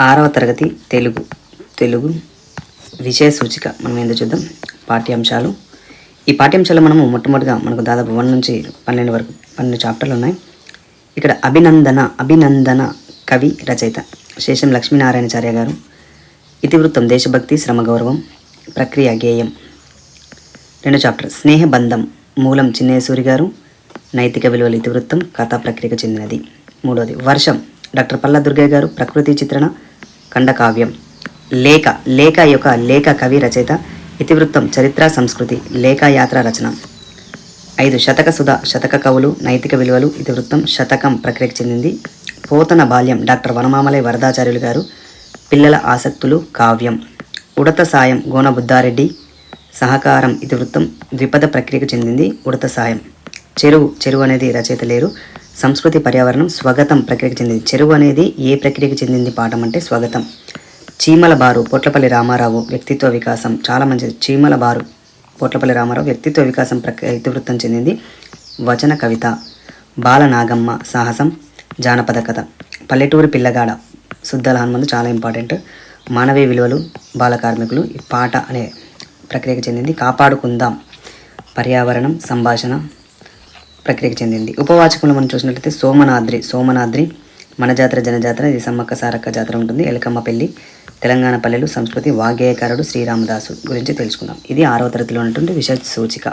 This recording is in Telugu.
ఆరవ తరగతి తెలుగు తెలుగు విషయ సూచిక. మనం ఏందో చూద్దాం. పాఠ్యాంశాలు. ఈ పాఠ్యాంశాలు మనము మొట్టమొదటిగా మనకు దాదాపు వన్ నుంచి పన్నెండు వరకు పన్నెండు చాప్టర్లు ఉన్నాయి. ఇక్కడ అభినందన అభినందన కవి రచయిత శేషం లక్ష్మీనారాయణచార్య గారు. ఇతివృత్తం దేశభక్తి శ్రమ గౌరవం ప్రక్రియ గేయం. రెండో చాప్టర్ స్నేహబంధం మూలం చిన్నేసూరి గారు. నైతిక విలువల ఇతివృత్తం కథా ప్రక్రియకు చెందినది. మూడోది వర్షం డాక్టర్ పల్లా దుర్గయ్య గారు ప్రకృతి చిత్రణ ఖండకావ్యం. లేఖ లేఖ యొక్క లేఖ కవి రచయిత ఇతివృత్తం చరిత్ర సంస్కృతి లేఖయాత్ర రచన. ఐదు శతక సుధ శతక కవులు నైతిక విలువలు ఇతివృత్తం శతకం ప్రక్రియకు చెందింది. పోతన బాల్యం డాక్టర్ వనమామలై వరదాచార్యులు గారు పిల్లల ఆసక్తులు కావ్యం. ఉడత సాయం గోనబుద్ధారెడ్డి సహకారం ఇతివృత్తం ద్విపద ప్రక్రియకు చెందింది ఉడత సాయం. చెరువు చెరువు అనేది రచయిత లేరు. సంస్కృతి పర్యావరణం స్వగతం ప్రక్రియకు చెందింది. చెరువు అనేది ఏ ప్రక్రియకు చెందింది పాఠం అంటే స్వగతం. చీమల బారు పొట్లపల్లి రామారావు వ్యక్తిత్వ వికాసం. చాలా మంచిది చీమల బారు పొట్లపల్లి రామారావు వ్యక్తిత్వ వికాసం ప్రక్రియ ఇతివృత్తం చెందింది. వచన కవిత బాల నాగమ్మ సాహసం జానపద కథ. పల్లెటూరి పిల్లగాడ శుద్ధ హనుమంతు చాలా ఇంపార్టెంట్. మానవీయ విలువలు బాల కార్మికులు ఈ పాట అనే ప్రక్రియకు చెందింది. కాపాడుకుందాం. పర్యావరణం సంభాషణ ప్రక్రియకు చెందింది. ఉపవాచకంలో మనం చూసినట్లయితే సోమనాద్రి సోమనాద్రి మన జాతర జనజాతర ఇది సమ్మక్క సారక్క జాతర ఉంటుంది. ఎలకమ్మ పెళ్ళి తెలంగాణ పల్లెలు సంస్కృతి వాగ్గేయకారుడు శ్రీరామదాసు గురించి తెలుసుకుందాం. ఇది ఆరవ తరగతిలో ఉన్నటువంటి విషయ సూచిక.